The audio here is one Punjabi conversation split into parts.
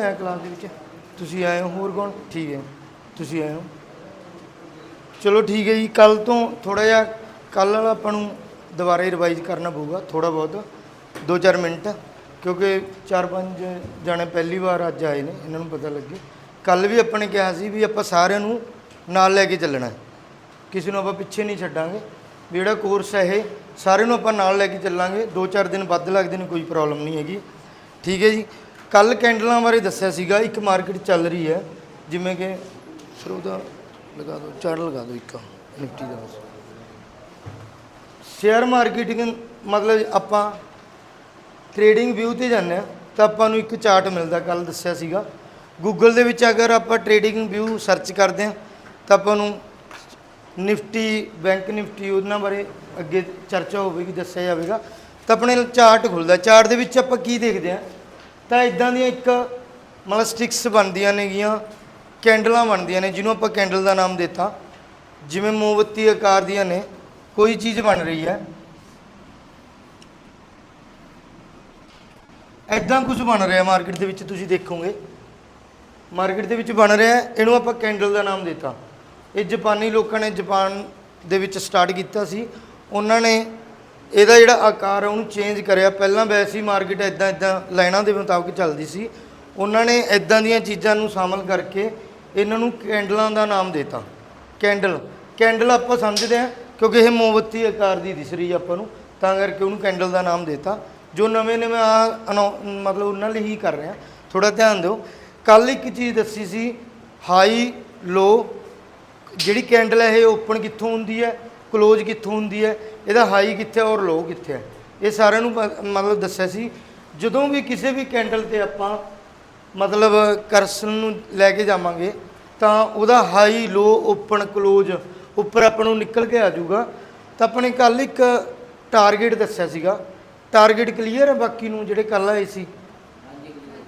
ਆਇਆ ਕਲਾਸ ਦੇ ਵਿੱਚ? ਤੁਸੀਂ ਆਏ ਹੋ ਹੋਰ ਕੌਣ? ਠੀਕ ਹੈ ਤੁਸੀਂ ਆਏ ਹੋ। ਚਲੋ ਠੀਕ ਹੈ ਜੀ ਕੱਲ ਤੋਂ ਥੋੜਾ ਜਿਹਾ ਕੱਲ ਵਾਲਾ ਆਪਾਂ ਨੂੰ ਦੁਬਾਰਾ ਰਿਵਾਈਜ਼ ਕਰਨਾ ਪਊਗਾ ਥੋੜਾ ਬਹੁਤ 2-4 ਮਿੰਟ, ਕਿਉਂਕਿ 4-5 ਜਾਣੇ ਪਹਿਲੀ ਵਾਰ ਅੱਜ ਆਏ ਨੇ, ਇਹਨਾਂ ਨੂੰ ਪਤਾ ਲੱਗੇ। ਕੱਲ ਵੀ ਆਪਾਂ ਨੇ ਕਿਹਾ ਸੀ ਵੀ ਆਪਾਂ ਸਾਰਿਆਂ ਨੂੰ ਨਾਲ ਲੈ ਕੇ ਚੱਲਣਾ ਹੈ। ਕਿਸੇ ਨੂੰ ਆਪਾਂ ਪਿੱਛੇ ਨਹੀਂ ਛੱਡਾਂਗੇ। ਵੀ ਜਿਹੜਾ ਕੋਰਸ ਹੈ ਇਹ, ਸਾਰਿਆਂ ਨੂੰ ਆਪਾਂ ਨਾਲ ਲੈ ਕੇ ਚੱਲਾਂਗੇ। 2-4 ਦਿਨ ਵੱਧ ਲੱਗਦੇ ਨੇ, ਕੋਈ ਪ੍ਰੋਬਲਮ ਨਹੀਂ ਹੈਗੀ। ਠੀਕ ਹੈ ਜੀ। ਕੱਲ ਕੈਂਡਲਾਂ ਬਾਰੇ ਦੱਸਿਆ ਸੀਗਾ ਇੱਕ ਮਾਰਕੀਟ ਚੱਲ ਰਹੀ ਹੈ ਜਿਵੇਂ ਕਿ ਫਿਰ ਉਹਦਾ ਲਗਾ ਦਿਓ ਚਾਰ ਲਗਾ ਦਿਓ ਇੱਕ ਨਿਫਟੀ ਦਾ ਸ਼ੇਅਰ ਮਾਰਕੀਟਿੰਗ ਮਤਲਬ ਆਪਾਂ ਟ੍ਰੇਡਿੰਗ ਵਿਊ ਤੇ ਜਾਂਦੇ ਆ ਤਾਂ ਆਪਾਂ ਨੂੰ ਇੱਕ ਚਾਰਟ ਮਿਲਦਾ ਕੱਲ ਦੱਸਿਆ ਸੀਗਾ। ਗੂਗਲ ਦੇ ਵਿੱਚ ਅਗਰ ਆਪਾਂ ਟ੍ਰੇਡਿੰਗ ਵਿਊ ਸਰਚ ਕਰਦੇ ਆ ਤਾਂ ਆਪਾਂ ਨੂੰ ਨਿਫਟੀ ਬੈਂਕ ਨਿਫਟੀ ਉਹਨਾਂ ਬਾਰੇ ਅੱਗੇ ਚਰਚਾ ਹੋਵੇਗੀ ਦੱਸਿਆ ਜਾਵੇਗਾ। ਤਾਂ ਆਪਣੇ ਚਾਰਟ ਖੁੱਲਦਾ ਚਾਰਟ ਦੇ ਵਿੱਚ ਆਪਾਂ ਕੀ ਦੇਖਦੇ ਆ ਤਾਂ ਇਦਾਂ ਦੀਆਂ ਇੱਕ ਮਤਲਬ ਸਟਿਕਸ ਬਣਦੀਆਂ ਨੇਗੀਆਂ, ਕੈਂਡਲਾਂ ਬਣਦੀਆਂ ਨੇ, ਜਿਹਨੂੰ ਆਪਾਂ ਕੈਂਡਲ ਦਾ ਨਾਮ ਦਿੱਤਾ। ਜਿਵੇਂ ਮੋਮਬੱਤੀ ਆਕਾਰ ਦੀਆਂ ਨੇ, ਕੋਈ ਚੀਜ਼ ਬਣ ਰਹੀ ਹੈ। ਐਦਾਂ ਕੁਝ ਬਣ ਰਿਹਾ ਮਾਰਕੀਟ ਦੇ ਵਿੱਚ, ਤੁਸੀਂ ਦੇਖੋਗੇ। ਮਾਰਕੀਟ ਦੇ ਵਿੱਚ ਬਣ ਰਿਹਾ, ਇਹਨੂੰ ਆਪਾਂ ਕੈਂਡਲ ਦਾ ਨਾਮ ਦਿੱਤਾ। ਇਹ ਜਾਪਾਨੀ ਲੋਕਾਂ ਨੇ ਜਾਪਾਨ ਦੇ ਵਿੱਚ ਸਟਾਰਟ ਕੀਤਾ ਸੀ। ਉਹਨਾਂ ਨੇ ਇਹਦਾ ਜਿਹੜਾ ਆਕਾਰ ਹੈ ਉਹਨੂੰ ਚੇਂਜ ਕਰਿਆ। ਪਹਿਲਾਂ ਵੈਸੇ ਹੀ ਮਾਰਕੀਟ ਇਦਾਂ ਇਦਾਂ ਲਾਈਨਾਂ ਦੇ ਮੁਤਾਬਕ ਚੱਲਦੀ ਸੀ। ਉਹਨਾਂ ਨੇ ਇਦਾਂ ਦੀਆਂ ਚੀਜ਼ਾਂ ਨੂੰ ਸ਼ਾਮਲ ਕਰਕੇ ਇਹਨਾਂ ਨੂੰ ਕੈਂਡਲਾਂ ਦਾ ਨਾਮ ਦਿੱਤਾ। ਕੈਂਡਲ। ਕੈਂਡਲ ਆਪਾਂ ਸਮਝਦੇ ਹਾਂ, ਕਿਉਂਕਿ ਇਹ ਮੋਮਬੱਤੀ ਆਕਾਰ ਦੀ ਦਿਸ ਰਹੀ ਆਪਾਂ ਨੂੰ। ਤਾਂ ਕਰਕੇ ਉਹਨੂੰ ਕੈਂਡਲ ਦਾ ਨਾਮ ਦਿੱਤਾ। ਜੋ ਨਵੇਂ ਨਵੇਂ ਆ ਮਤਲਬ ਉਹਨਾਂ ਲਈ ਹੀ ਕਰ ਰਿਹਾ ਆ ਥੋੜਾ ਧਿਆਨ ਦਿਓ। ਕੱਲ ਇੱਕ ਚੀਜ਼ ਦੱਸੀ ਸੀ ਹਾਈ ਲੋ ਜਿਹੜੀ ਕੈਂਡਲ ਹੈ, ਇਹ ਓਪਨ ਕਿੱਥੋਂ ਹੁੰਦੀ ਹੈ? ਕਲੋਜ ਕਿੱਥੋਂ ਹੁੰਦੀ ਹੈ, ਇਹਦਾ ਹਾਈ ਕਿੱਥੇ ਔਰ ਲੋ ਕਿੱਥੇ ਹੈ। ਇਹ ਸਾਰਿਆਂ ਨੂੰ ਮਤਲਬ ਦੱਸਿਆ ਸੀ। ਜਦੋਂ ਵੀ ਕਿਸੇ ਵੀ ਕੈਂਡਲ ਤੇ ਆਪਾਂ ਮਤਲਬ ਕਰਸਨ ਨੂੰ ਲੈ ਕੇ ਜਾਵਾਂਗੇ, ਤਾਂ ਉਹਦਾ ਹਾਈ ਲੋ ਓਪਨ ਕਲੋਜ ਉੱਪਰ ਆਪਾਂ ਨੂੰ ਨਿਕਲ ਕੇ ਆ ਜਾਊਗਾ। ਤਾਂ ਆਪਣੇ ਕੱਲ ਇੱਕ ਟਾਰਗੇਟ ਦੱਸਿਆ ਸੀਗਾ। ਟਾਰਗੇਟ ਕਲੀਅਰ ਹੈ ਬਾਕੀ ਨੂੰ ਜਿਹੜੇ ਕੱਲ ਆਏ ਸੀ?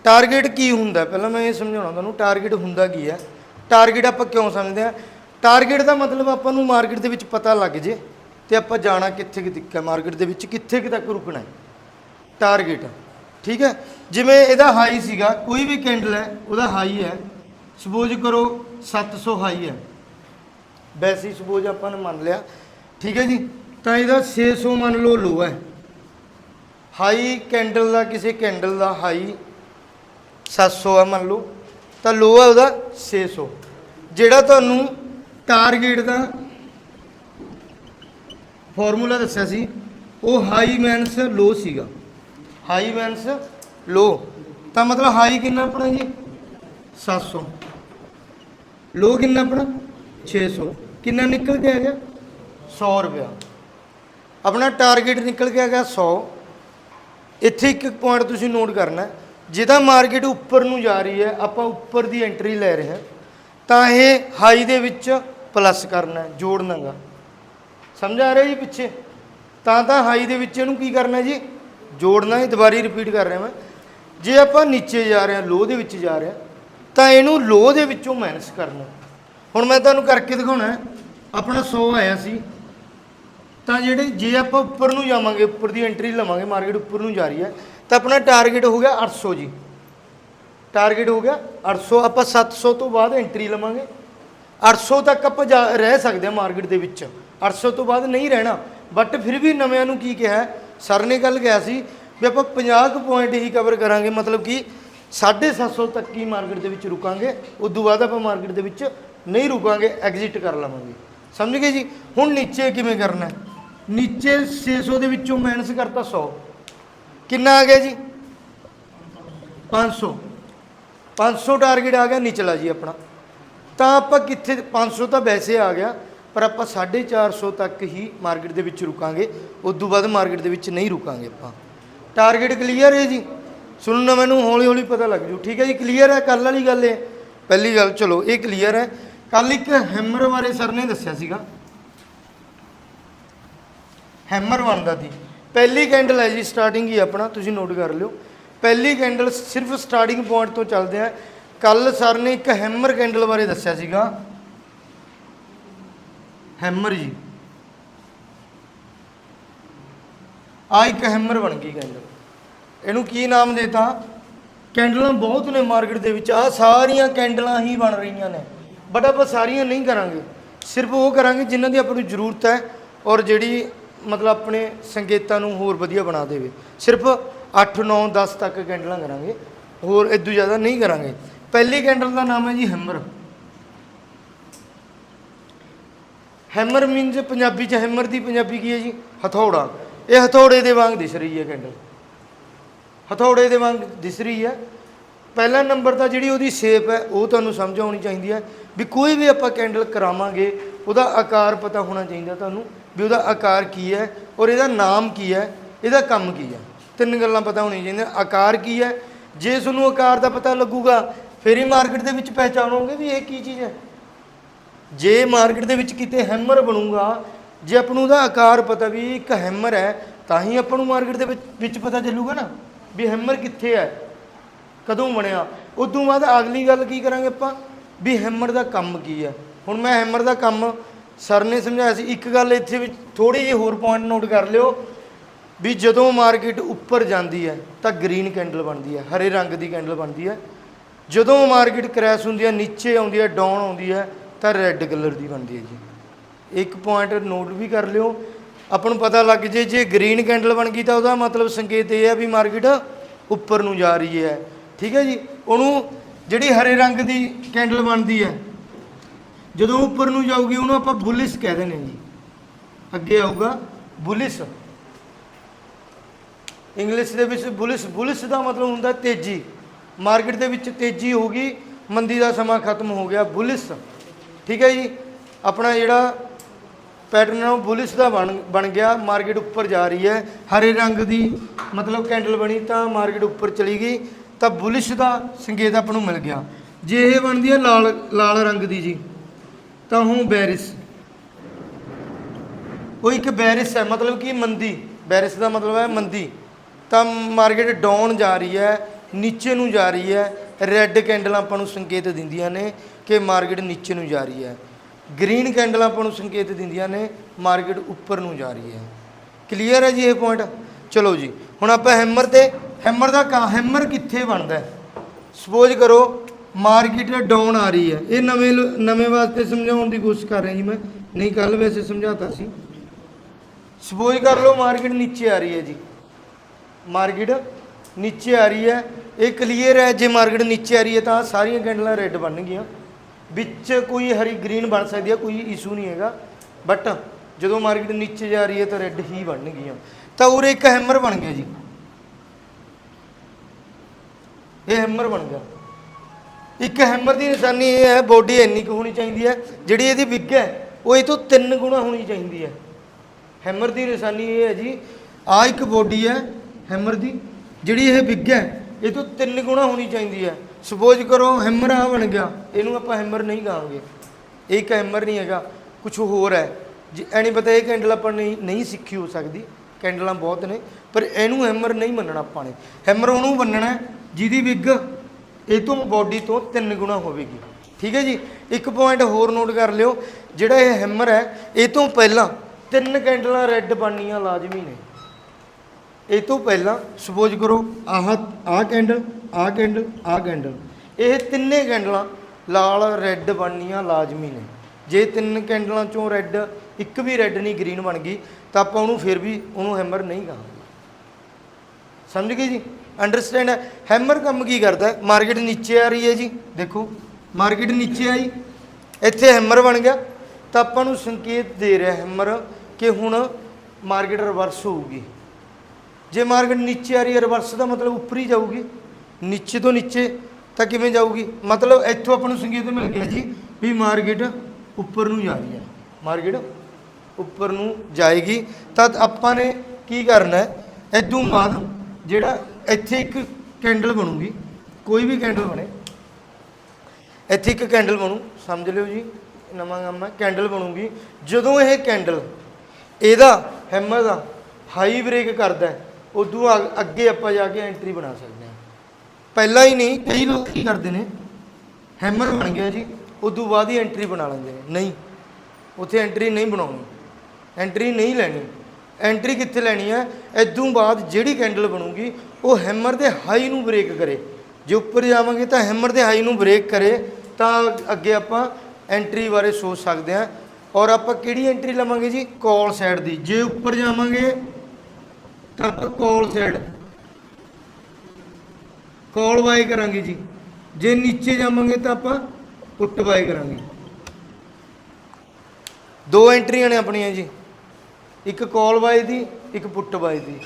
ਟਾਰਗੇਟ ਕੀ ਹੁੰਦਾ? ਪਹਿਲਾਂ ਮੈਂ ਇਹ ਸਮਝਾਉਣਾ ਤੁਹਾਨੂੰ ਟਾਰਗੇਟ ਹੁੰਦਾ ਕੀ ਹੈ? ਟਾਰਗੇਟ ਆਪਾਂ ਕਿਉਂ ਸਮਝਦੇ ਆ ਟਾਰਗੇਟ ਦਾ ਮਤਲਬ ਆਪਾਂ ਨੂੰ ਮਾਰਕੀਟ ਦੇ ਵਿੱਚ ਪਤਾ ਲੱਗ ਜੇ ਤੇ ਆਪਾਂ ਜਾਣਾ ਕਿੱਥੇ ਕਿ ਤੱਕ ਮਾਰਕੀਟ ਦੇ ਵਿੱਚ, ਕਿੱਥੇ ਕਿ ਤੱਕ ਰੁਕਣਾ ਹੈ। ਟਾਰਗੇਟ ਠੀਕ ਹੈ? ਜਿਵੇਂ ਇਹਦਾ ਹਾਈ ਸੀਗਾ, ਕੋਈ ਵੀ ਕੈਂਡਲ ਹੈ, ਉਹਦਾ ਹਾਈ ਹੈ। ਸਪੋਜ਼ ਕਰੋ 700 ਹਾਈ ਹੈ। ਵੈਸੇ ਹੀ ਸਪੋਜ਼ ਆਪਾਂ ਨੇ ਮੰਨ ਲਿਆ, ਠੀਕ ਹੈ ਜੀ? ਤਾਂ ਇਹਦਾ 600 ਮੰਨ ਲਓ ਲੋ ਹੈ। ਹਾਈ ਕੈਂਡਲ ਦਾ, ਕਿਸੇ ਕੈਂਡਲ ਦਾ ਹਾਈ 700 ਹੈ ਮੰਨ ਲਓ, ਤਾਂ ਲੋ ਹੈ ਉਹਦਾ 600 ਜਿਹੜਾ ਤੁਹਾਨੂੰ ਟਾਰਗੇਟ ਦਾ ਫਾਰਮੂਲਾ ਦੱਸਿਆ ਸੀ ਉਹ ਹਾਈ ਮੈਨਸ ਲੋ ਸੀਗਾ। ਹਾਈ ਮੈਨਸ ਲੋ ਤਾਂ ਮਤਲਬ ਹਾਈ ਕਿੰਨਾ ਆਪਣਾ ਜੀ? 700 ਲੋ ਕਿੰਨਾ ਆਪਣਾ? 600 ਕਿੰਨਾ ਨਿਕਲ ਕੇ ਆ ਗਿਆ? 100 ਰੁਪਇਆ। ਆਪਣਾ ਟਾਰਗੇਟ ਨਿਕਲ ਕੇ ਆ ਗਿਆ 100 ਇੱਥੇ ਇੱਕ ਪੁਆਇੰਟ ਤੁਸੀਂ ਨੋਟ ਕਰਨਾ ਹੈ, ਜਿਹਦਾ ਮਾਰਕੀਟ ਉੱਪਰ ਨੂੰ ਜਾ ਰਹੀ ਹੈ ਆਪਾਂ ਉੱਪਰ ਦੀ ਐਂਟਰੀ ਲੈ ਰਹੇ ਹਾਂ ਤਾਂ ਇਹ ਹਾਈ ਦੇ ਵਿੱਚ ਪਲੱਸ ਕਰਨਾ ਹੈ, ਜੋੜਨਾ ਗਾ। ਸਮਝ ਆ ਰਿਹਾ ਜੀ ਪਿੱਛੇ? ਤਾਂ ਤਾਂ ਹਾਈ ਦੇ ਵਿੱਚ ਇਹਨੂੰ ਕੀ ਕਰਨਾ ਜੀ? ਜੋੜਨਾ ਹੈ ਦੁਬਾਰੀ ਰਿਪੀਟ ਕਰ ਰਿਹਾ ਮੈਂ। ਜੇ ਆਪਾਂ ਨੀਚੇ ਜਾ ਰਹੇ ਹਾਂ ਲੋ ਦੇ ਵਿੱਚ ਜਾ ਰਹੇ ਹਾਂ ਤਾਂ ਇਹਨੂੰ ਲੋ ਦੇ ਵਿੱਚੋਂ ਮਾਈਨਸ ਕਰਨਾ ਹੁਣ ਮੈਂ ਤੁਹਾਨੂੰ ਕਰਕੇ ਦਿਖਾਉਣਾ ਆਪਣਾ 100 ਆਇਆ ਸੀ। ਤਾਂ ਜਿਹੜੇ ਜੇ ਆਪਾਂ ਉੱਪਰ ਨੂੰ ਜਾਵਾਂਗੇ ਉੱਪਰ ਦੀ ਐਂਟਰੀ ਲਵਾਂਗੇ ਮਾਰਕੀਟ ਉੱਪਰ ਨੂੰ ਜਾ ਰਹੀ ਹੈ ਤਾਂ ਆਪਣਾ ਟਾਰਗੇਟ ਹੋ ਗਿਆ 800 ਜੀ। ਟਾਰਗੇਟ ਹੋ ਗਿਆ 800 ਆਪਾਂ 700 ਤੋਂ ਬਾਅਦ ਐਂਟਰੀ ਲਵਾਂਗੇ। 800 ਤੱਕ ਆਪਾਂ ਜਾ ਰਹਿ ਸਕਦੇ ਹਾਂ ਮਾਰਕੀਟ ਦੇ ਵਿੱਚ। 800 ਤੋਂ ਬਾਅਦ ਨਹੀਂ ਰਹਿਣਾ। ਬਟ ਫਿਰ ਵੀ ਨਵਿਆਂ ਨੂੰ ਕੀ ਕਿਹਾ ਸਰ ਨੇ ਗੱਲ ਕਿਹਾ ਸੀ ਵੀ ਆਪਾਂ 50 ਕੁ ਪੁਆਇੰਟ ਹੀ ਕਵਰ ਕਰਾਂਗੇ। ਮਤਲਬ ਕਿ 750 ਤੱਕ ਹੀ ਮਾਰਕੀਟ ਦੇ ਵਿੱਚ ਰੁਕਾਂਗੇ। ਉਸ ਤੋਂ ਬਾਅਦ ਆਪਾਂ ਮਾਰਕੀਟ ਦੇ ਵਿੱਚ ਨਹੀਂ ਰੁਕਾਂਗੇ ਐਗਜ਼ਿਟ ਕਰ ਲਵਾਂਗੇ। ਸਮਝ ਗਏ ਜੀ? ਹੁਣ ਨੀਚੇ ਕਿਵੇਂ ਕਰਨਾ ਹੈ? ਨੀਚੇ 600 ਦੇ ਵਿੱਚੋਂ ਮਾਈਨਸ ਕਰਤਾ 100 ਕਿੰਨਾ ਆ ਗਿਆ ਜੀ? 500 500 ਟਾਰਗੇਟ ਆ ਗਿਆ, ਨਿਚਲਾ ਜੀ ਆਪਣਾ। ਤਾਂ ਆਪਾਂ ਕਿੱਥੇ 500 ਤਾਂ ਵੈਸੇ ਆ ਗਿਆ, ਪਰ ਆਪਾਂ 450 ਤੱਕ ਹੀ ਮਾਰਕੀਟ ਦੇ ਵਿੱਚ ਰੁਕਾਂਗੇ, ਉਸ ਤੋਂ ਬਾਅਦ ਮਾਰਕੀਟ ਦੇ ਵਿੱਚ ਨਹੀਂ ਰੁਕਾਂਗੇ ਆਪਾਂ। ਟਾਰਗੇਟ ਕਲੀਅਰ ਹੈ ਜੀ? ਸੁਣਨਾ ਮੈਨੂੰ ਹੌਲੀ ਹੌਲੀ ਪਤਾ ਲੱਗ ਜੂ। ਠੀਕ ਹੈ ਜੀ ਕਲੀਅਰ ਹੈ? ਕੱਲ ਵਾਲੀ ਗੱਲ ਹੈ ਪਹਿਲੀ ਗੱਲ, ਚਲੋ, ਇਹ ਕਲੀਅਰ ਹੈ। ਕੱਲ ਇੱਕ ਹੈਮਰ ਬਾਰੇ ਸਰ ਨੇ ਦੱਸਿਆ ਸੀਗਾ। ਹੈਮਰ ਬਣਦਾ ਸੀ। ਪਹਿਲੀ ਕੈਂਡਲ ਹੈ ਜੀ ਸਟਾਰਟਿੰਗ ਹੀ ਆਪਣਾ, ਤੁਸੀਂ ਨੋਟ ਕਰ ਲਿਓ। ਪਹਿਲੀ ਕੈਂਡਲ ਸਿਰਫ ਸਟਾਰਟਿੰਗ ਪੁਆਇੰਟ ਤੋਂ ਚੱਲਦੇ ਆ। ਕੱਲ ਸਰ ਨੇ ਇੱਕ ਹੈਮਰ ਕੈਂਡਲ ਬਾਰੇ ਦੱਸਿਆ ਸੀਗਾ। ਹੈਮਰ ਜੀ। ਆ ਇੱਕ ਹੈਮਰ ਬਣ ਗਈ ਕੈਂਡਲ। ਇਹਨੂੰ ਕੀ ਨਾਮ ਦੇਤਾ? ਕੈਂਡਲਾਂ ਬਹੁਤ ਨੇ ਮਾਰਕੀਟ ਦੇ ਵਿੱਚ। ਆ ਸਾਰੀਆਂ ਕੈਂਡਲਾਂ ਹੀ ਬਣ ਰਹੀਆਂ ਨੇ। ਬਟ ਆਪਾਂ ਸਾਰੀਆਂ ਨਹੀਂ ਕਰਾਂਗੇ। ਸਿਰਫ ਉਹ ਕਰਾਂਗੇ ਜਿਨ੍ਹਾਂ ਦੀ ਆਪਾਂ ਨੂੰ ਜ਼ਰੂਰਤ ਹੈ ਔਰ ਜਿਹੜੀ ਮਤਲਬ ਆਪਣੇ ਸੰਕੇਤਾਂ ਨੂੰ ਹੋਰ ਵਧੀਆ ਬਣਾ ਦੇਵੇ। ਸਿਰਫ 8 9 10 ਤੱਕ ਕੈਂਡਲਾਂ ਕਰਾਂਗੇ। ਹੋਰ ਇਦੋਂ ਜ਼ਿਆਦਾ ਨਹੀਂ ਕਰਾਂਗੇ। ਪਹਿਲੀ ਕੈਂਡਲ ਦਾ ਨਾਮ ਹੈ ਜੀ ਹੈਮਰ। ਹੈਮਰ ਮੀਨਸ ਪੰਜਾਬੀ ਚ ਹੈਮਰ ਦੀ ਪੰਜਾਬੀ ਕੀ ਹੈ ਜੀ? ਹਥੌੜਾ। ਇਹ ਹਥੌੜੇ ਦੇ ਵਾਂਗ ਦਿਸ ਰਹੀ ਹੈ ਕੈਂਡਲ। ਹਥੌੜੇ ਦੇ ਵਾਂਗ ਦਿਸ ਰਹੀ ਹੈ। ਪਹਿਲਾ ਨੰਬਰ ਤਾਂ ਜਿਹੜੀ ਉਹਦੀ ਸ਼ੇਪ ਹੈ, ਉਹ ਤੁਹਾਨੂੰ ਸਮਝ ਆਉਣੀ ਚਾਹੀਦੀ ਹੈ ਵੀ ਕੋਈ ਵੀ ਆਪਾਂ ਕੈਂਡਲ ਕਰਾਵਾਂਗੇ, ਉਹਦਾ ਆਕਾਰ ਪਤਾ ਹੋਣਾ ਚਾਹੀਦਾ ਤੁਹਾਨੂੰ ਵੀ ਉਹਦਾ ਆਕਾਰ ਕੀ ਹੈ ਔਰ ਇਹਦਾ ਨਾਮ ਕੀ ਹੈ, ਇਹਦਾ ਕੰਮ ਕੀ ਹੈ। ਤਿੰਨ ਗੱਲਾਂ ਪਤਾ ਹੋਣੀਆਂ ਚਾਹੀਦੀਆਂ। ਆਕਾਰ ਕੀ ਹੈ? ਜੇ ਤੁਹਾਨੂੰ ਆਕਾਰ ਦਾ ਪਤਾ ਲੱਗੂਗਾ ਫਿਰ ਹੀ ਮਾਰਕੀਟ ਦੇ ਵਿੱਚ ਪਹਿਚਾਣੋਗੇ ਵੀ ਇਹ ਕੀ ਚੀਜ਼ ਹੈ। ਜੇ ਮਾਰਕੀਟ ਦੇ ਵਿੱਚ ਕਿਤੇ ਹੈਮਰ ਬਣੂਗਾ, ਜੇ ਆਪਾਂ ਨੂੰ ਉਹਦਾ ਆਕਾਰ ਪਤਾ ਵੀ ਇੱਕ ਹੈਮਰ ਹੈ, ਤਾਂ ਹੀ ਆਪਾਂ ਨੂੰ ਮਾਰਕੀਟ ਦੇ ਵਿੱਚ ਵਿੱਚ ਪਤਾ ਚੱਲੂਗਾ ਨਾ ਵੀ ਹੈਮਰ ਕਿੱਥੇ ਹੈ, ਕਦੋਂ ਬਣਿਆ। ਉਦੋਂ ਬਾਅਦ ਅਗਲੀ ਗੱਲ ਕੀ ਕਰਾਂਗੇ ਆਪਾਂ ਵੀ ਹੈਮਰ ਦਾ ਕੰਮ ਕੀ ਹੈ। ਹੁਣ ਮੈਂ ਹੈਮਰ ਦਾ ਕੰਮ ਸਰ ਨੇ ਸਮਝਾਇਆ ਸੀ, ਇੱਕ ਗੱਲ ਇੱਥੇ ਵਿੱਚ ਥੋੜੀ ਜਿਹੀ ਹੋਰ ਪੁਆਇੰਟ ਨੋਟ ਕਰ ਲਿਓ ਵੀ ਜਦੋਂ ਮਾਰਕੀਟ ਉੱਪਰ ਜਾਂਦੀ ਹੈ, ਤਾਂ ਗ੍ਰੀਨ ਕੈਂਡਲ ਬਣਦੀ ਹੈ, ਹਰੇ ਰੰਗ ਦੀ ਕੈਂਡਲ ਬਣਦੀ ਹੈ। ਜਦੋਂ ਮਾਰਕੀਟ ਕ੍ਰੈਸ਼ ਹੁੰਦੀ ਹੈ, ਨੀਚੇ ਆਉਂਦੀ ਹੈ, ਡਾਊਨ ਆਉਂਦੀ ਹੈ, ਤਾਂ ਰੈੱਡ ਕਲਰ ਦੀ ਬਣਦੀ ਹੈ ਜੀ। ਇੱਕ ਪੁਆਇੰਟ ਨੋਟ ਵੀ ਕਰ ਲਿਓ। ਆਪਾਂ ਨੂੰ ਪਤਾ ਲੱਗ ਜੇ ਜੇ ਗ੍ਰੀਨ ਕੈਂਡਲ ਬਣ ਗਈ ਤਾਂ ਉਹਦਾ ਮਤਲਬ ਸੰਕੇਤ ਇਹ ਹੈ ਵੀ ਮਾਰਕੀਟ ਉੱਪਰ ਨੂੰ ਜਾ ਰਹੀ ਹੈ। ਠੀਕ ਹੈ ਜੀ? ਉਹਨੂੰ ਜਿਹੜੀ ਹਰੇ ਰੰਗ ਦੀ ਕੈਂਡਲ ਬਣਦੀ ਹੈ, ਜਦੋਂ ਉੱਪਰ ਨੂੰ ਜਾਊਗੀ, ਉਹਨੂੰ ਆਪਾਂ ਬੁਲਿਸ ਕਹਿ ਦਿੰਦੇ ਹਾਂ ਜੀ। ਅੱਗੇ ਆਊਗਾ ਬੁਲਿਸ ਇੰਗਲਿਸ਼ ਦੇ ਵਿੱਚ ਬੁਲਿਸ ਬੁਲਿਸ ਦਾ ਮਤਲਬ ਹੁੰਦਾ ਤੇਜ਼ੀ। ਮਾਰਕੀਟ ਦੇ ਵਿੱਚ ਤੇਜ਼ੀ ਹੋ ਗਈ, ਮੰਦੀ ਦਾ ਸਮਾਂ ਖਤਮ ਹੋ ਗਿਆ, ਬੁਲਿਸ। ਠੀਕ ਹੈ ਜੀ? ਆਪਣਾ ਜਿਹੜਾ ਪੈਟਰਨ ਉਹ ਬੁਲਿਸ ਦਾ ਬਣ ਬਣ ਗਿਆ, ਮਾਰਕੀਟ ਉੱਪਰ ਜਾ ਰਹੀ ਹੈ। ਹਰੇ ਰੰਗ ਦੀ ਮਤਲਬ ਕੈਂਡਲ ਬਣੀ ਤਾਂ ਮਾਰਕੀਟ ਉੱਪਰ ਚਲੀ ਗਈ, ਤਾਂ ਬੁਲਿਸ ਦਾ ਸੰਕੇਤ ਆਪਾਂ ਨੂੰ ਮਿਲ ਗਿਆ। ਜੇ ਇਹ ਬਣਦੀ ਹੈ ਲਾਲ ਲਾਲ ਰੰਗ ਦੀ ਜੀ, ਤਾਂ ਉਹ ਬੈਰਿਸ ਉਹ ਇੱਕ ਬੈਰਿਸ ਹੈ, ਮਤਲਬ ਕਿ ਮੰਦੀ। ਬੈਰਿਸ ਦਾ ਮਤਲਬ ਹੈ ਮੰਦੀ। ਤਾਂ ਮਾਰਕੀਟ ਡਾਊਨ ਜਾ ਰਹੀ ਹੈ। ਨੀਚੇ ਨੂੰ ਜਾ ਰਹੀ ਹੈ। ਰੈੱਡ ਕੈਂਡਲਾਂ ਆਪਾਂ ਨੂੰ ਸੰਕੇਤ ਦਿੰਦੀਆਂ ਨੇ ਕਿ ਮਾਰਕੀਟ ਨੀਚੇ ਨੂੰ ਜਾ ਰਹੀ ਹੈ। ਗ੍ਰੀਨ ਕੈਂਡਲਾਂ ਆਪਾਂ ਨੂੰ ਸੰਕੇਤ ਦਿੰਦੀਆਂ ਨੇ ਮਾਰਕੀਟ ਉੱਪਰ ਨੂੰ ਜਾ ਰਹੀ ਹੈ। ਕਲੀਅਰ ਹੈ ਜੀ ਇਹ ਪੁਆਇੰਟ ਚਲੋ ਜੀ, ਹੁਣ ਆਪਾਂ ਹੈਮਰ ਤੇ ਹੈਮਰ ਦਾ ਕਾ ਹੈਮਰ ਕਿੱਥੇ ਬਣਦਾ ਹੈ? ਸਪੋਜ਼ ਕਰੋ ਮਾਰਕੀਟ ਡਾਊਨ ਆ ਰਹੀ ਹੈ। ਇਹ ਨਵੇਂ ਲ- ਨਵੇਂ ਵਾਸਤੇ ਸਮਝਾਉਣ ਦੀ ਕੋਸ਼ਿਸ਼ ਕਰ ਰਿਹਾ ਜੀ ਮੈਂ। ਨਹੀਂ ਕੱਲ ਵੈਸੇ ਸਮਝਾਤਾ ਸੀ। ਸਪੋਜ਼ ਕਰ ਲਓ ਮਾਰਕੀਟ ਨੀਚੇ ਆ ਰਹੀ ਹੈ ਜੀ। ਮਾਰਕੀਟ ਨੀਚੇ ਆ ਰਹੀ ਹੈ। ਇਹ ਕਲੀਅਰ ਹੈ, ਜੇ ਮਾਰਕੀਟ ਨੀਚੇ ਆ ਰਹੀ ਹੈ ਤਾਂ ਸਾਰੀਆਂ ਕੈਂਡਲਾਂ ਰੈੱਡ ਬਣਨਗੀਆਂ ਵਿੱਚ ਕੋਈ ਹਰੀ ਗ੍ਰੀਨ ਬਣ ਸਕਦੀ ਹੈ, ਕੋਈ ਇਸ਼ੂ ਨਹੀਂ ਹੈਗਾ। ਬਟ ਜਦੋਂ ਮਾਰਕੀਟ ਨੀਚੇ ਜਾ ਰਹੀ ਹੈ ਤਾਂ ਰੈੱਡ ਹੀ ਬਣਨਗੀਆਂ ਤਾਂ ਉਰੇ ਇੱਕ ਹੈਮਰ ਬਣ ਗਿਆ ਜੀ। ਇਹ ਹੈਮਰ ਬਣ ਗਿਆ। ਇੱਕ ਹੈਮਰ ਦੀ ਨਿਸ਼ਾਨੀ ਇਹ ਹੈ ਬੋਡੀ ਇੰਨੀ ਕੁ ਹੋਣੀ ਚਾਹੀਦੀ ਹੈ, ਜਿਹੜੀ ਇਹਦੀ ਵਿਗ ਹੈ, ਉਹ ਇਹ ਤੋਂ ਤਿੰਨ ਗੁਣਾ ਹੋਣੀ ਚਾਹੀਦੀ ਹੈ। ਹੈਮਰ ਦੀ ਨਿਸ਼ਾਨੀ ਇਹ ਹੈ ਜੀ ਆ ਇੱਕ ਬੋਡੀ ਹੈ ਹੈਮਰ ਦੀ, ਜਿਹੜੀ ਇਹ ਵਿਗ ਹੈ ਇਹ ਤੋਂ ਤਿੰਨ ਗੁਣਾ ਹੋਣੀ ਚਾਹੀਦੀ ਹੈ। ਸਪੋਜ਼ ਕਰੋ ਹੈਮਰ ਆ ਬਣ ਗਿਆ। ਇਹਨੂੰ ਆਪਾਂ ਹੈਮਰ ਨਹੀਂ ਕਹਾਂਗੇ। ਇਹ ਇੱਕ ਹੈਮਰ ਨਹੀਂ ਹੈਗਾ ਕੁਝ ਹੋਰ ਹੈ। ਜੀ ਐ ਨਹੀਂ ਪਤਾ ਇਹ ਕੈਂਡਲ ਆਪਾਂ ਨਹੀਂ ਨਹੀਂ ਸਿੱਖੀ ਹੋ ਸਕਦੀ। ਕੈਂਡਲਾਂ ਬਹੁਤ ਨੇ, ਪਰ ਇਹਨੂੰ ਹੈਮਰ ਨਹੀਂ ਮੰਨਣਾ ਆਪਾਂ ਨੇ। ਹੈਮਰ ਉਹਨੂੰ ਮੰਨਣਾ ਜਿਹਦੀ ਵਿੱਗ ਇਹ ਤੋਂ ਬੋਡੀ ਤੋਂ ਤਿੰਨ ਗੁਣਾ ਹੋਵੇਗੀ। ਠੀਕ ਹੈ ਜੀ? ਇੱਕ ਪੁਆਇੰਟ ਹੋਰ ਨੋਟ ਕਰ ਲਿਓ। ਜਿਹੜਾ ਇਹ ਹੈਮਰ ਹੈ, ਇਹ ਤੋਂ ਪਹਿਲਾਂ ਤਿੰਨ ਕੈਂਡਲਾਂ ਰੈੱਡ ਬਣਨੀਆਂ ਲਾਜ਼ਮੀ ਨੇ। ਇਹ ਤੋਂ ਪਹਿਲਾਂ ਸਪੋਜ਼ ਕਰੋ, ਆਹ ਆਹ ਕੈਂਡਲ ਆਹ ਕੈਂਡਲ ਆਹ ਕੈਂਡਲ। ਇਹ ਤਿੰਨੇ ਕੈਂਡਲਾਂ ਲਾਲ, ਰੈੱਡ ਬਣਨੀਆਂ ਲਾਜ਼ਮੀ ਨੇ। ਜੇ ਤਿੰਨ ਕੈਂਡਲਾਂ ਚੋਂ ਰੈੱਡ, ਇੱਕ ਵੀ ਰੈੱਡ ਨਹੀਂ, ਗ੍ਰੀਨ ਬਣ ਗਈ, ਤਾਂ ਆਪਾਂ ਉਹਨੂੰ ਫਿਰ ਵੀ ਉਹਨੂੰ ਹੈਮਰ ਨਹੀਂ ਕਹਾਂਗੇ। ਸਮਝ ਗਏ ਜੀ? ਅੰਡਰਸਟੈਂਡ ਹੈ? ਹੈਮਰ ਕੰਮ ਕੀ ਕਰਦਾ ਹੈ? ਮਾਰਕੀਟ ਨੀਚੇ ਆ ਰਹੀ ਹੈ ਜੀ। ਦੇਖੋ, ਮਾਰਕੀਟ ਨੀਚੇ ਆਈ, ਇੱਥੇ ਹੈਮਰ ਬਣ ਗਿਆ। ਤਾਂ ਆਪਾਂ ਨੂੰ ਸੰਕੇਤ ਦੇ ਰਿਹਾ ਹੈਮਰ ਕਿ ਹੁਣ ਮਾਰਕੀਟ ਰਿਵਰਸ ਹੋਊਗੀ। ਜੇ ਮਾਰਕੀਟ ਨੀਚੇ ਆ ਰਹੀ ਹੈ ਰਿਵਰਸ ਦਾ ਮਤਲਬ ਉੱਪਰ ਹੀ ਜਾਊਗੀ। ਨੀਚੇ ਤੋਂ ਨੀਚੇ ਤਾਂ ਕਿਵੇਂ ਜਾਊਗੀ? ਮਤਲਬ ਇੱਥੋਂ ਆਪਾਂ ਨੂੰ ਸੰਕੇਤ ਮਿਲ ਗਿਆ ਜੀ ਵੀ ਮਾਰਕੀਟ ਉੱਪਰ ਨੂੰ ਜਾ ਰਹੀ ਹੈ। ਮਾਰਕੀਟ ਉੱਪਰ ਨੂੰ ਜਾਏਗੀ। ਤਾਂ ਆਪਾਂ ਨੇ ਕੀ ਕਰਨਾ ਹੈ? ਇਦੋਂ ਬਾਅਦ ਜਿਹੜਾ ਇੱਥੇ ਇੱਕ ਕੈਂਡਲ ਬਣੂਗੀ ਕੋਈ ਵੀ ਕੈਂਡਲ ਬਣੇ। ਇੱਥੇ ਇੱਕ ਕੈਂਡਲ ਬਣੂ ਸਮਝ ਲਿਓ ਜੀ ਨਵਾਂ ਕੰਮ ਹੈ ਕੈਂਡਲ ਬਣੂਗੀ। ਜਦੋਂ ਇਹ ਕੈਂਡਲ ਇਹਦਾ ਹੈਮਰ ਦਾ ਹਾਈ ਬ੍ਰੇਕ ਕਰਦਾ ਹੈ, ਉਦੋਂ ਅਗ- ਅੱਗੇ ਆਪਾਂ ਜਾ ਕੇ ਐਂਟਰੀ ਬਣਾ ਸਕਦੇ ਹਾਂ। ਪਹਿਲਾਂ ਹੀ ਨਹੀਂ, ਕਈ ਲੋਕ ਕੀ ਕਰਦੇ ਨੇ ਹੈਮਰ ਬਣ ਗਿਆ ਜੀ, ਉਦੋਂ ਬਾਅਦ ਹੀ ਐਂਟਰੀ ਬਣਾ ਲੈਂਦੇ ਨੇ। ਨਹੀਂ, ਉੱਥੇ ਐਂਟਰੀ ਨਹੀਂ ਬਣਾਉਣੀ ਐਂਟਰੀ ਨਹੀਂ ਲੈਣੀ। ਐਂਟਰੀ ਕਿੱਥੇ ਲੈਣੀ ਹੈ? ਇਦੋਂ ਬਾਅਦ ਜਿਹੜੀ ਕੈਂਡਲ ਬਣੂਗੀ, ਉਹ ਹੈਮਰ ਦੇ ਹਾਈ ਨੂੰ ਬ੍ਰੇਕ ਕਰੇ। ਜੇ ਉੱਪਰ ਜਾਵਾਂਗੇ ਤਾਂ ਹੈਮਰ ਦੇ ਹਾਈ ਨੂੰ ਬ੍ਰੇਕ ਕਰੇ, ਤਾਂ ਅੱਗੇ ਆਪਾਂ ਐਂਟਰੀ ਬਾਰੇ ਸੋਚ ਸਕਦੇ ਹਾਂ। ਔਰ ਆਪਾਂ ਕਿਹੜੀ ਐਂਟਰੀ ਲਵਾਂਗੇ ਜੀ? ਕਾਲ ਸਾਈਡ ਦੀ। ਜੇ ਉੱਪਰ ਜਾਵਾਂਗੇ ਤਾਂ ਕੋਲ ਕਾਲ ਸਾਈਡ ਕਾਲ ਬਾਈ ਕਰਾਂਗੇ ਜੀ। ਜੇ ਨੀਚੇ ਜਾਵਾਂਗੇ ਤਾਂ ਆਪਾਂ ਪੁੱਟ ਬਾਈ ਕਰਾਂਗੇ। ਦੋ ਐਂਟਰੀਆਂ ਨੇ ਆਪਣੀਆਂ ਜੀ। ਇੱਕ ਕੋਲ ਬਾਈ ਦੀ, ਇੱਕ ਪੁੱਟ ਬਾਈ ਦੀ।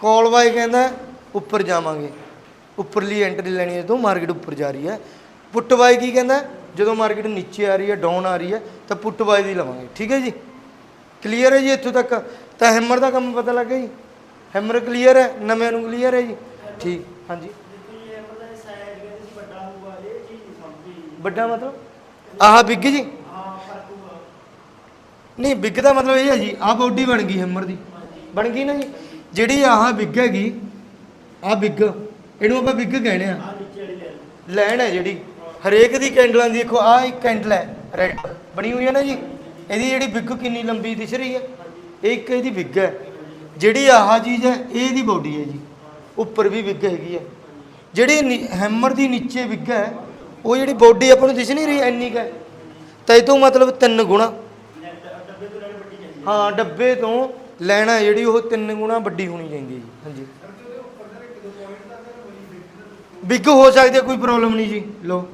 ਕੋਲ ਬਾਈ ਕਹਿੰਦਾ ਉੱਪਰ ਜਾਵਾਂਗੇ। ਉੱਪਰਲੀ ਐਂਟਰੀ ਲੈਣੀ ਹੈ ਜਦੋਂ ਮਾਰਕੀਟ ਉੱਪਰ ਜਾ ਰਹੀ ਹੈ। ਪੁੱਟ ਬਾਈ ਕੀ ਕਹਿੰਦਾ? ਜਦੋਂ ਮਾਰਕੀਟ ਨੀਚੇ ਆ ਰਹੀ ਹੈ ਡਾਊਨ ਆ ਰਹੀ ਹੈ, ਤਾਂ ਪੁੱਟ ਬਾਈ ਦੀ ਲਵਾਂਗੇ। ਠੀਕ ਹੈ ਜੀ? ਕਲੀਅਰ ਹੈ ਜੀ ਇੱਥੋਂ ਤੱਕ? ਤਾਂ ਹੈਮਰ ਦਾ ਕੰਮ ਪਤਾ ਲੱਗ ਗਿਆ ਜੀ? ਹੈਮਰ ਕਲੀਅਰ ਹੈ, ਨਵੇਂ ਨੂੰ ਕਲੀਅਰ ਹੈ ਜੀ। ਠੀਕ, ਹਾਂਜੀ। ਵੱਡਾ ਮਤਲਬ? ਆਹ ਬਿੱਗ ਜੀ? ਨਹੀਂ, ਬਿੱਗ ਦਾ ਮਤਲਬ ਇਹ ਹੈ ਜੀ, ਆਹ ਬੋਡੀ ਬਣ ਗਈ ਹੈਮਰ ਦੀ। ਬਣ ਗਈ ਨਾ ਜੀ? ਜਿਹੜੀ ਆਹ ਬਿੱਗ ਹੈਗੀ, ਆਹ ਬਿੱਗ, ਇਹਨੂੰ ਆਪਾਂ ਬਿੱਗ ਕਹਿੰਦੇ ਆ। ਲੈਣ ਹੈ ਜਿਹੜੀ। ਹਰੇਕ ਦੀ ਕੈਂਡਲਾਂ ਦੀ ਦੇਖੋ, ਆਹ ਇੱਕ ਕੈਂਡਲ ਹੈ, ਰੈਡ। ਬਣੀ ਹੋਈ ਹੈ ਨਾ ਜੀ? ਇਹਦੀ ਜਿਹੜੀ ਬਿੱਗ ਕਿੰਨੀ ਲੰਬੀ ਦਿਸ ਰਹੀ ਹੈ? ਇਹ ਇੱਕ ਇਹਦੀ ਬਿੱਗ ਹੈ। ਜਿਹੜੀ ਆਹ ਚੀਜ਼ ਹੈ ਇਹ ਇਹਦੀ ਬੋਡੀ ਹੈ ਜੀ। ਉੱਪਰ ਵੀ ਬਿੱਗ ਹੈਗੀ ਹੈ। ਜਿਹੜੀ ਨੀ- ਹੈਮਰ ਦੀ ਨੀਚੇ ਬਿੱਗ ਹੈ, ਉਹ ਜਿਹੜੀ ਬੋਡੀ ਆਪਾਂ ਨੂੰ ਦਿਸ ਨਹੀਂ ਰਹੀ, ਇੰਨੀ ਕੁ ਤਾਂ ਇਹ ਤੋਂ ਮਤਲਬ ਤਿੰਨ ਗੁਣਾ। ਹਾਂ, ਡੱਬੇ ਤੋਂ ਲੈਣਾ ਜਿਹੜੀ ਉਹ ਤਿੰਨ ਗੁਣਾ ਵੱਡੀ ਹੋਣੀ ਚਾਹੀਦੀ ਹੈ ਜੀ। ਹਾਂਜੀ। ਬਿੱਗ ਹੋ ਸਕਦੀ ਕੋਈ ਪ੍ਰੋਬਲਮ ਨਹੀਂ ਜੀ। ਲੋ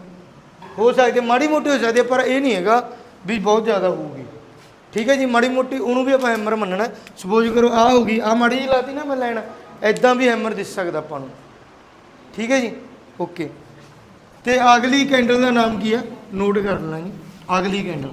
ਹੋ ਸਕਦੇ ਮਾੜੀ ਮੋਟੀ ਹੋ ਸਕਦੀ ਪਰ ਇਹ ਨਹੀਂ ਹੈਗਾ ਵੀ ਬਹੁਤ ਜ਼ਿਆਦਾ ਹੋਊਗੀ। ਠੀਕ ਹੈ ਜੀ, ਮਾੜੀ ਮੋਟੀ ਉਹਨੂੰ ਵੀ ਆਪਾਂ ਹੈਮਰ ਮੰਨਣਾ। ਸਪੋਜ਼ ਕਰੋ ਆ ਹੋ ਗਈ ਆ ਮਾੜੀ ਜਿਹੀ ਲਾਤੀ ਨਾ ਮੈਂ ਲੈਣਾ ਐਦਾਂ ਵੀ ਹੈਮਰ ਦਿਸ ਸਕਦਾ ਆਪਾਂ ਨੂੰ। ਠੀਕ ਹੈ ਜੀ? ਓਕੇ ਤੇ ਅਗਲੀ ਕੈਂਡਲ ਦਾ ਨਾਮ ਕੀ ਹੈ ਨੋਟ ਕਰ ਲੈਣਾ ਜੀ ਅਗਲੀ ਕੈਂਡਲ